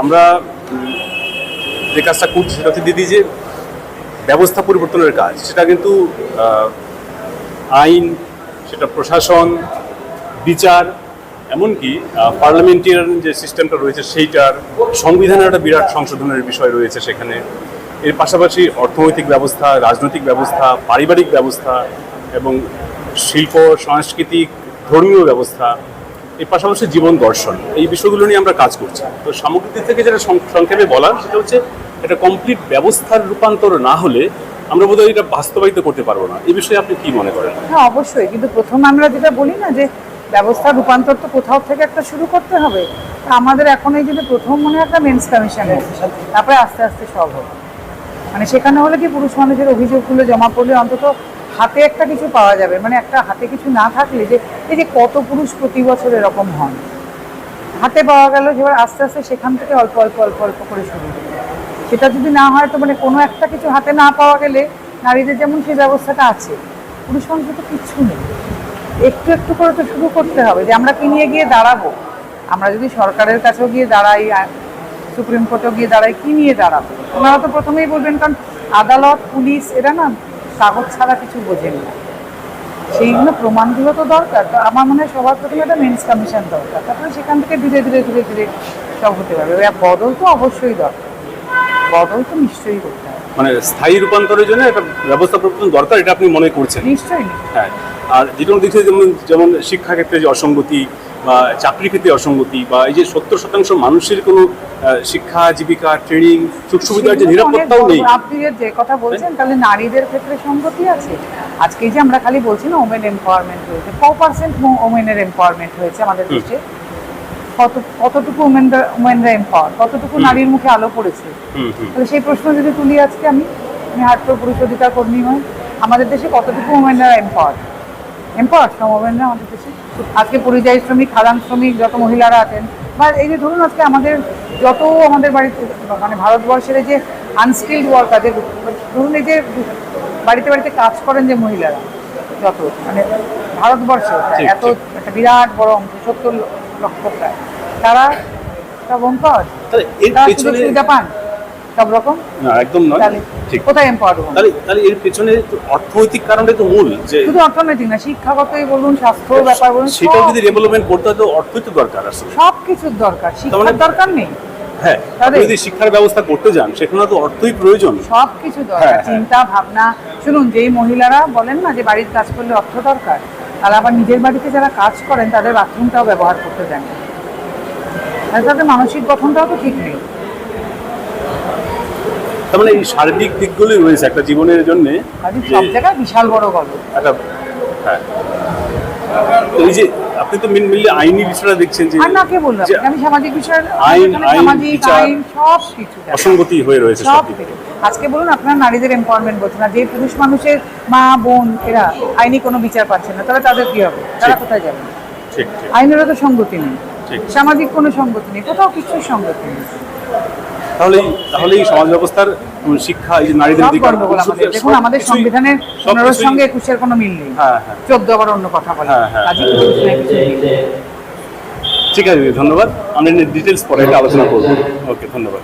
আমরা যে কাজটা করছি সেটা হচ্ছে দিদি যে ব্যবস্থা পরিবর্তনের কাজ, সেটা কিন্তু আইন, সেটা প্রশাসন, বিচার, এমনকি পার্লামেন্টের যে সিস্টেমটা রয়েছে সেইটার সংবিধানের একটা বিরাট সংশোধনের বিষয় রয়েছে সেখানে। এর পাশাপাশি অর্থনৈতিক ব্যবস্থা, রাজনৈতিক ব্যবস্থা, পারিবারিক ব্যবস্থা এবং শিল্প, সাংস্কৃতিক, ধর্মীয় ব্যবস্থা এর পাশাপাশি জীবন দর্শন, এই বিষয়গুলো নিয়ে আমরা কাজ করছি। তো সামগ্রিক দিক থেকে যেটা সংক্ষেপে বলার, সেটা হচ্ছে এটা কমপ্লিট ব্যবস্থার রূপান্তর না হলে আমরা বোধহয় এটা বাস্তবায়িত করতে পারব না। এই বিষয়ে আপনি কি মনে করেন? হ্যাঁ অবশ্যই। কিন্তু প্রথম আমরা যেটা বলি না যে ব্যবস্থার রূপান্তর তো কোথাও থেকে একটা শুরু করতে হবে। আমাদের এখন এই যদি প্রথম মনে হয় একটা মেন্স কমিশন তারপরে আস্তে আস্তে সব হবে। মানে সেখানে হলে কি পুরুষ মানুষের অভিযোগগুলো জমা পড়লে অন্তত হাতে একটা কিছু পাওয়া যাবে মানে একটা হাতে কিছু না থাকলে যে, এই যে কত পুরুষ প্রতি বছর এরকম হন? হাতে পাওয়া গেল যে আস্তে আস্তে সেখান থেকে অল্প অল্প অল্প অল্প করে শুরু সেটা যদি না হয় তো মানে কোনো একটা কিছু হাতে না পাওয়া গেলে নারীদের যেমন সেই ব্যবস্থাটা আছে, পুরুষ মানুষের তো কিচ্ছু নেই। একটু একটু করে তো শুরু করতে হবে যে, আমরা কি নিয়ে গিয়ে দাঁড়াবো? আমরা যদি সরকারের কাছেও গিয়ে দাঁড়াই সুপ্রিম কোর্টেও গিয়ে দাঁড়াই, কি নিয়ে দাঁড়াবো? ওনারা তো প্রথমেই বলবেন, কারণ আদালত, পুলিশ, এরা না কাগজ ছাড়া কিছু বোঝেন না। সেইগুলো প্রমাণগুলো তো দরকার। তো আমার মনে হয় সবার প্রথমে একটা মেন্স কমিশন দরকার। তারপরে সেখান থেকে ধীরে ধীরে ধীরে ধীরে সব হতে পারবে। বদল তো অবশ্যই দরকার। বদল তো নিশ্চয়ই করতে হবে। মানে স্থায়ী রূপান্তরের জন্য একটা ব্যবস্থা প্রবর্তন দরকার এটা আপনি মনে করছেন? নিশ্চয়ই। হ্যাঁ। আর যে কোনো দিক থেকে যেমন যেমন শিক্ষাক্ষেত্রে যে অসঙ্গতি বা চাকরি ক্ষেত্রে অসঙ্গতি বা এই যে সত্তর শতাংশ মানুষের কোনো শিক্ষা জীবিকা ট্রেনিং সুখ সুবিধার যে নিরাপত্তাও নেই। আপনি যে কথা বলছেন তাহলে নারীদের ক্ষেত্রে সঙ্গতি আছে। আজকে যে আমরা খালি বলছি না ওমেন এম্পাওয়ারমেন্ট হয়েছে ক পার্সেন্ট ওমেনের এম্পাওয়ারমেন্ট হয়েছে আমাদের দেশে? কত কতটুকু ওমেনরা ওমেনরা এম্পাওয়ার কতটুকু নারীর মুখে আলো পড়েছে? তাহলে সেই প্রশ্ন যদি তুলি আজকে আমি আমি হাট্ট পুরুষ অধিকার কর্মী হই আমাদের দেশে কতটুকু ওমেনরা এম্পাওয়ার এম্পাওয়ার সব ওমেনরা আমাদের দেশে। আজকে পরিযায়ী শ্রমিক খাদান শ্রমিক যত মহিলারা আছেন বা এই যে ধরুন আজকে আমাদের যত আমাদের বাড়িতে মানে ভারতবর্ষের যে আনস্কিল্ড ওয়ার্কার যে ধরুন এই যে বাড়িতে বাড়িতে কাজ করেন যে মহিলারা যত মানে ভারতবর্ষে এত একটা বিরাট বড় অংশ সত্তর লক্ষ প্রায় তারা এম্পাওয়ার তাহলে তারা সুযোগ সুবিধা পান। সব রকম? না একদম নয়। ঠিক। কোথায় এম্পাওয়ার্ড তাহলে তাহলে এর পেছনে অর্থনৈতিক কারণে তো মূল যে শুধু অর্থনৈতিক না শিক্ষাগতই বলুন স্বাস্থ্য ব্যাপার বলুন সেটাও যদি ডেভেলপমেন্ট করতে হয় তো অর্থই তো দরকার আসলে। সব কিছুর দরকার শিক্ষার মানে- দরকার নেই। হ্যাঁ যদি শিক্ষার ব্যবস্থা করতে যান সেখানে তো অর্থই প্রয়োজন। সব কিছু হ্যাঁ, দরকার হ্যাঁ। চিন্তা ভাবনা। শুনুন যেই মহিলারা বলেন না যে বাড়ির কাজ করলে অর্থ দরকার তারা আবার নিজের বাড়িতে যারা কাজ করেন তাদের বাথরুমটাও ব্যবহার করতে আর তাদের মানসিক গঠনটাও তো ঠিক নেই। তার মানে এই সার্বিক দিকগুলোই রয়েছে একটা জীবনের জন্য সব জায়গায় বিশাল বড় গল্প একটা হ্যাঁ। তো এই যে আপনি তো মিনলি আইনি বিষয়টা দেখছেন যে না কে বললাম আমি সামাজিক বিষয় আইন, সামাজিক আইন সব কিছু অসঙ্গতি হয়ে রয়েছে সব আজকে বলুন আপনার নারীদের এম্পাওয়ারমেন্ট বলছেন না। যে পুরুষ মানুষের মা বোন এরা আইনি কোনো বিচার পাচ্ছে না তাহলে তাদের কি হবে? তারা কোথায় যাবে? ঠিক ঠিক। আইনেরও তো সঙ্গতি নেই। ঠিক। সামাজিক কোনো সঙ্গতি নেই কোথাও কিছুর সঙ্গতি নেই। তাহলে তাহলে এই সমাজ ব্যবস্থার শিক্ষা এই যে নারীদের অধিকার দেখুন আমাদের সংবিধানের পনেরোর সঙ্গে একুশের কোনো মিল নেই। হ্যাঁ হ্যাঁ। চোদ্দ আবার অন্য কথা বলে। হ্যাঁ। ঠিক আছে ধন্যবাদ। আমরা ডিটেলস পরে আলোচনা করব। ওকে ধন্যবাদ।